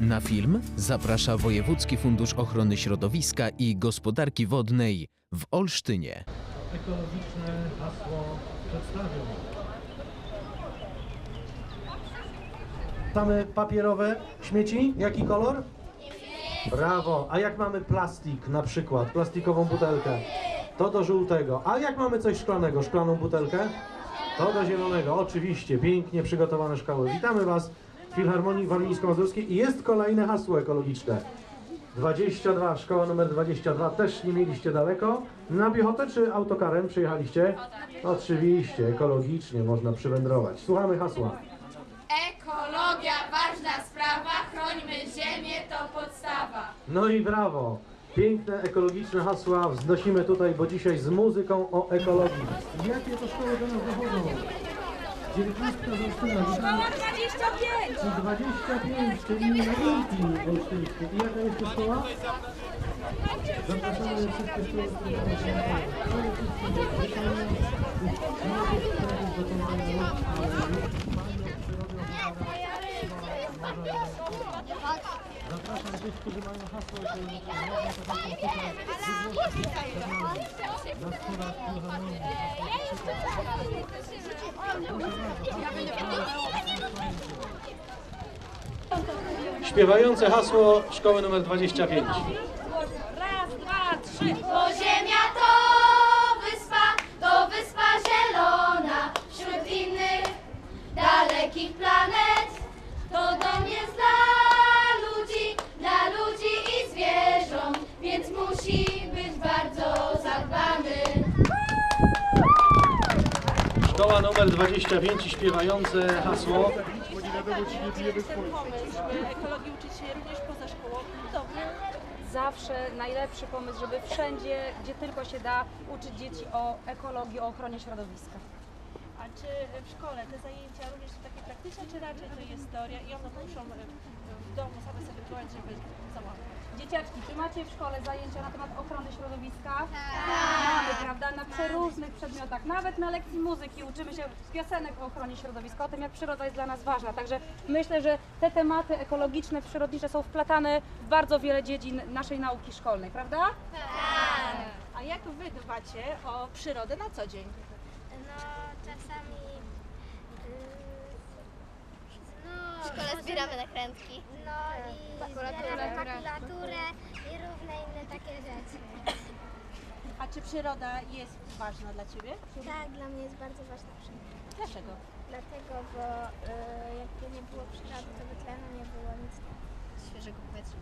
Na film zaprasza Wojewódzki Fundusz Ochrony Środowiska i Gospodarki Wodnej w Olsztynie. ekologiczne hasło przedstawią. Mamy papierowe śmieci. Jaki kolor? Brawo. A jak mamy plastik na przykład, plastikową butelkę? To do żółtego. A jak mamy coś szklanego, szklaną butelkę? To do zielonego. Oczywiście. Pięknie przygotowane szkoły. Witamy Was Filharmonii Warmińsko-Mazurskiej i jest kolejne hasło ekologiczne. 22, szkoła numer 22, też nie mieliście daleko. Na piechotę czy autokarem przyjechaliście? Oczywiście, ekologicznie można przywędrować. Słuchamy hasła. Ekologia ważna sprawa, chrońmy ziemię, to podstawa. No i brawo! Piękne ekologiczne hasła wznosimy tutaj, bo dzisiaj z muzyką o ekologii. Jakie to szkoły do nas dochodzą? 19 z Olsztyna, witamy. 25! 25, czyli nowinki olsztyńskie. I jaka jest to szkoła? Zapraszamy wszystkie szkoły, które są Przede wszystkim witamy. Zapraszam tych, którzy mają hasło ekologiczne. Można to hasło tutaj wygłosić. Na schodach filharmonii. Śpiewające hasło szkoły numer 25. Raz, dwa, trzy. Bo ziemia to wyspa, to wyspa zielona. Wśród innych dalekich planet. To dom jest dla numer 25 i śpiewające hasło. ten pomysł, żeby ekologii uczyć się również poza szkołą, dobry. zawsze najlepszy pomysł, żeby wszędzie, gdzie tylko się da, uczyć dzieci o ekologii, o ochronie środowiska. A czy w szkole te zajęcia również są takie praktyczne, czy raczej to jest teoria i one muszą e, w domu Dzieciaczki, czy macie w szkole zajęcia na temat ochrony środowiska? Mamy, prawda? Na przeróżnych przedmiotach. Nawet na lekcji muzyki uczymy się piosenek o ochronie środowiska, o tym jak przyroda jest dla nas ważna. Także myślę, że te tematy ekologiczne, przyrodnicze są wplatane w bardzo wiele dziedzin naszej nauki szkolnej, prawda? A jak wy dbacie o przyrodę na co dzień? No, czasami. szkole zbieramy nakrętki. No i zbieramy i różne inne takie rzeczy. A czy przyroda jest ważna dla Ciebie? Tak, dla mnie jest bardzo ważna przyroda. Dlaczego? Dlatego, bo y, jakby nie było przyrody, to by tlenu nie było nic. Świeżego powietrza.